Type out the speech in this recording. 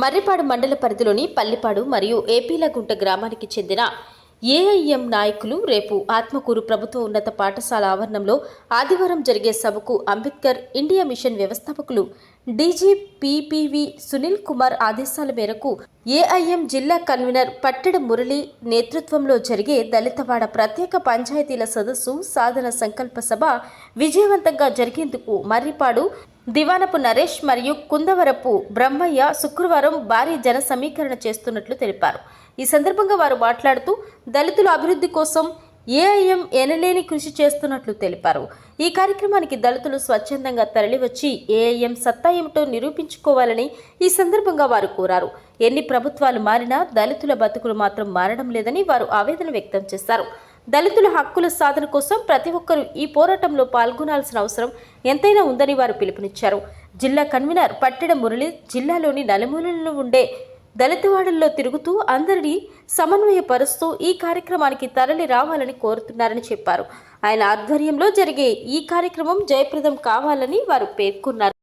మర్రిపాడు మండల పరిధిలోని పల్లిపాడు మరియు ఏపీలగుంట గ్రామానికి చెందిన ఏఐఎం నాయకులు రేపు ఆత్మకూరు ప్రభుత్వ ఉన్నత పాఠశాల ఆవరణంలో ఆదివారం జరిగే సభకు అంబేద్కర్ ఇండియా మిషన్ వ్యవస్థాపకులు D G P P V Sunil Kumar ఆదేశాల మేరకు ఏఐఎం జిల్లా కన్వీనర్ పట్టెడ మురళి నేతృత్వంలో జరిగే దళితవాడ ప్రత్యేక పంచాయతీల సదస్సు సాధన సంకల్ప సభ విజయవంతంగా జరిగేందుకు మర్రిపాడు దివానపు నరేష్ మరియు కుందవరపు బ్రహ్మయ్య శుక్రవారం భారీ జన సమీకరణ చేస్తున్నట్లు తెలిపారు. ఈ సందర్భంగా వారు మాట్లాడుతూ దళితుల అభివృద్ధి కోసం ఏఐఎం ఎనలేని కృషి చేస్తున్నట్లు తెలిపారు. ఈ కార్యక్రమానికి దళితులు స్వచ్ఛందంగా తరలివచ్చి ఏఐఎం సత్తా ఏమిటో నిరూపించుకోవాలని ఈ సందర్భంగా వారు కోరారు. ఎన్ని ప్రభుత్వాలు మారినా దళితుల బతుకులు మాత్రం మారడం లేదని వారు ఆవేదన వ్యక్తం చేశారు. దళితుల హక్కుల సాధన కోసం ప్రతి ఒక్కరూ ఈ పోరాటంలో పాల్గొనాల్సిన అవసరం ఎంతైనా ఉందని వారు పిలుపునిచ్చారు. జిల్లా కన్వీనర్ పట్టెడ మురళి జిల్లాలోని నలుమూలల్లో ఉండే దళితవాడల్లో తిరుగుతూ అందరినీ సమన్వయపరుస్తూ ఈ కార్యక్రమానికి తరలి రావాలని కోరుతున్నారని చెప్పారు. ఆయన ఆధ్వర్యంలో జరిగే ఈ కార్యక్రమం జయప్రదం కావాలని వారు పేర్కొన్నారు.